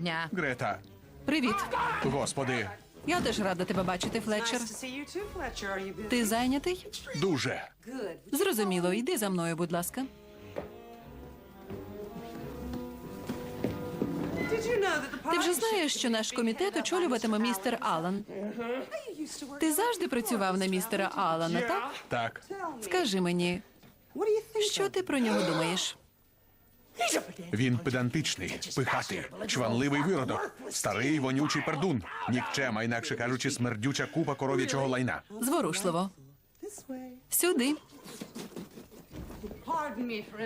дня. Грета, Привіт. господи, Я теж рада тебе бачити, Флетчер. Ти зайнятий? дуже. Зрозуміло, йди за мною, будь ласка. Ти вже знаєш, що наш комітет очолюватиме містер to work Ти завжди працював на містера Алана, так? Так, Скажи мені, що ти про нього думаєш? Він педантичний, пихатий, чванливий виродок, старий вонючий пердун, нікчема, інакше кажучи, смердюча купа коров'ячого лайна. Зворушливо. Сюди.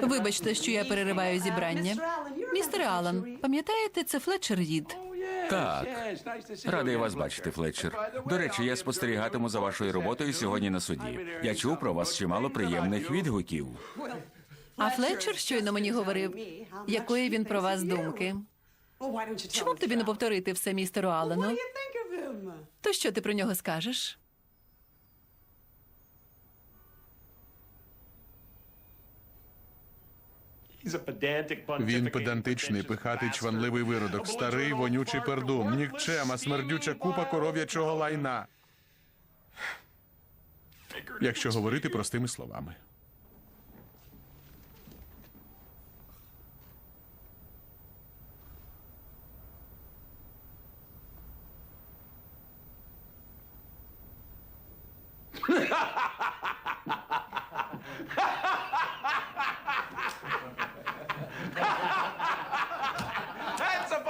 Вибачте, що я перериваю зібрання. Містер Алан, пам'ятаєте, це Флетчер Рід? Так. Радий вас бачити, Флетчер. До речі, я спостерігатиму за вашою роботою сьогодні на суді. Я чув про вас чимало приємних відгуків. А Флетчер щойно мені говорив, якої він про вас думки. Чому б тобі не повторити все містеру him? То що ти про нього скажеш? Він педантичний, пихатий, чванливий виродок, старий вонючий пердун, нікчема, смердюча купа коров'ячого лайна. Якщо говорити простими словами.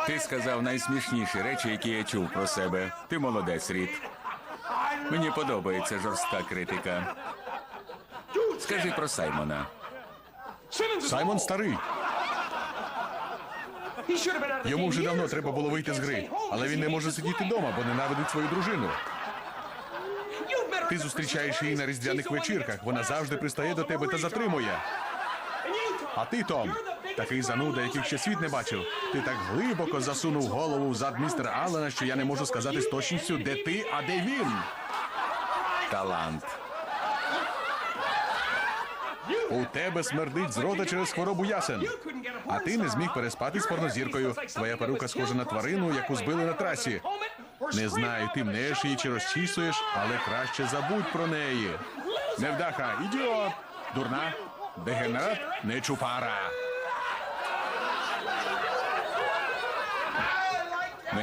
Ти сказав найсмішніші речі, які я чув про себе. Ти молодець, Рід. Мені подобається жорстка критика. Скажи про Саймона. Саймон старий. Йому вже давно треба було вийти з гри, але він не може сидіти вдома, бо ненавидить свою дружину. Ти зустрічаєш її на різдвяних вечірках. Вона завжди пристає до тебе та затримує. А ти, Том, такий зануда, яких ще світ не бачив. Ти так глибоко засунув голову в зад містера Аллена, що я не можу сказати з точністю, де ти, а де він. Талант. У тебе смердить зрода через хворобу ясен. А ти не зміг переспати з порнозіркою. Твоя перука схожа на тварину, яку збили на трасі. Не знаю, ти мнеш її чи розчісуєш, але краще забудь про неї. Невдаха, ідіот! Дурна, дегенерат, нечупара.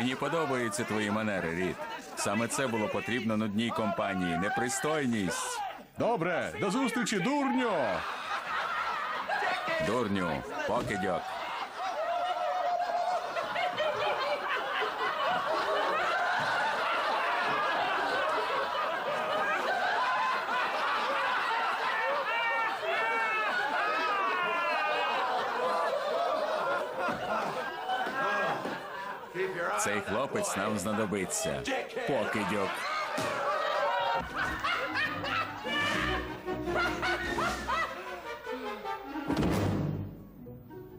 Мені подобаються твої манери, Рід. Саме це було потрібно нудній компанії. Непристойність. Добре, до зустрічі, дурньо! Дурню, покидьок. Цей хлопець нам знадобиться. Покидьок.